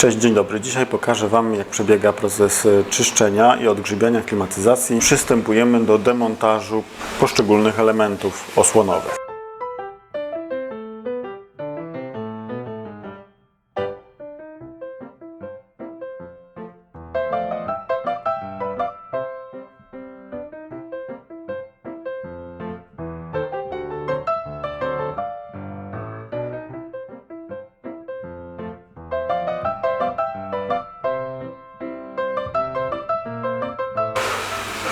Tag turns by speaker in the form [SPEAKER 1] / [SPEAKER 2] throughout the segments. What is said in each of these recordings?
[SPEAKER 1] Cześć, dzień dobry. Dzisiaj pokażę Wam, jak przebiega proces e, czyszczenia i odgrzybiania klimatyzacji. Przystępujemy do demontażu poszczególnych elementów osłonowych.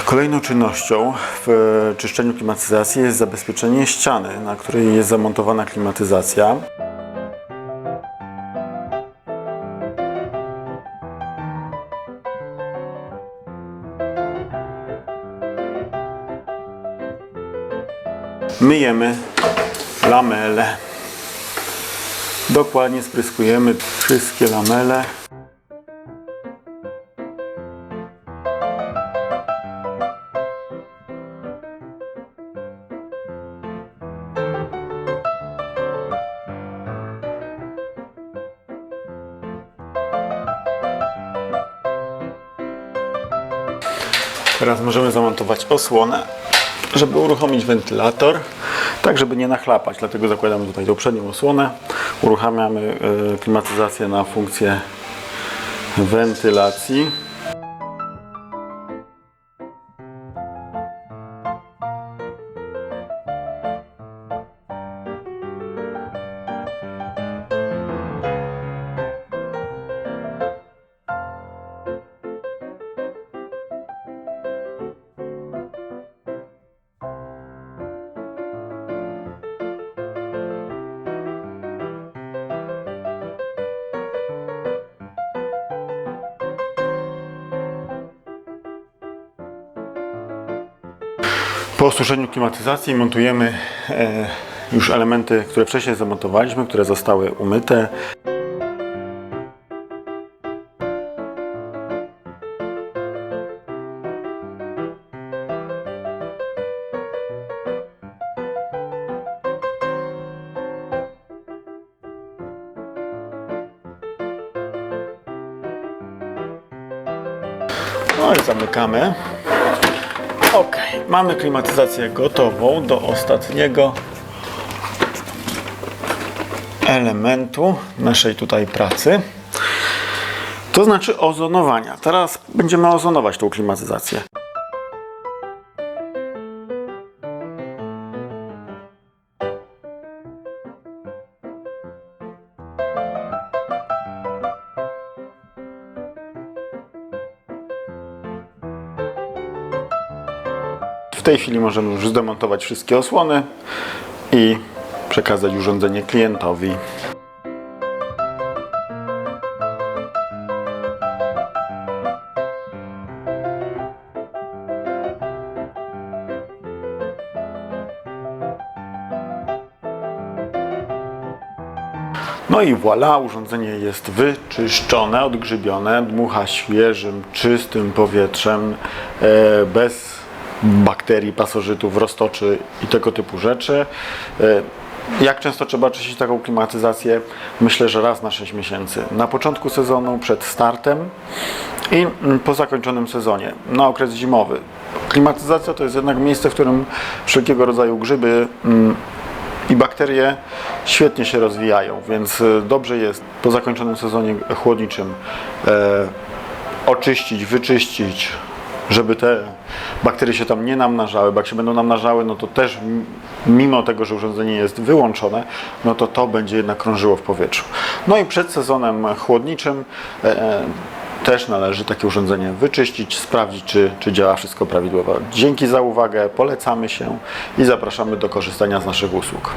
[SPEAKER 1] Kolejną czynnością w e, czyszczeniu klimatyzacji jest zabezpieczenie ściany, na której jest zamontowana klimatyzacja. Myjemy lamele. Dokładnie spryskujemy wszystkie lamele. Teraz możemy zamontować osłonę, żeby uruchomić wentylator, tak żeby nie nachlapać. Dlatego zakładamy tutaj tą przednią osłonę. Uruchamiamy e, klimatyzację na funkcję wentylacji. Po osuszeniu klimatyzacji montujemy e, już elementy, które wcześniej zamontowaliśmy, które zostały umyte. No i zamykamy. Ok, mamy klimatyzację gotową do ostatniego elementu naszej tutaj pracy. To znaczy ozonowania. Teraz będziemy ozonować tą klimatyzację. Tej chwili możemy już zdemontować wszystkie osłony i przekazać urządzenie klientowi. No i voilà, urządzenie jest wyczyszczone, odgrzybione, dmucha świeżym, czystym powietrzem, e, bez bakterii, pasożytów, roztoczy i tego typu rzeczy. E, Jak często trzeba czyścić taką klimatyzację? Myślę, że raz na 6 miesięcy. Na początku sezonu, przed startem i mm, po zakończonym sezonie, na okres zimowy. Klimatyzacja to jest jednak miejsce, w którym wszelkiego rodzaju grzyby mm, i bakterie świetnie się rozwijają, więc e, dobrze jest po zakończonym sezonie chłodniczym e, oczyścić, wyczyścić, żeby te bakterie się tam nie namnażały, bo jak się będą namnażały, no to też mimo tego, że urządzenie jest wyłączone, no to to będzie jednak krążyło w powietrzu. No i przed sezonem chłodniczym e, też należy takie urządzenie wyczyścić, sprawdzić, czy, czy działa wszystko prawidłowo. Dzięki za uwagę, polecamy się i zapraszamy do korzystania z naszych usług.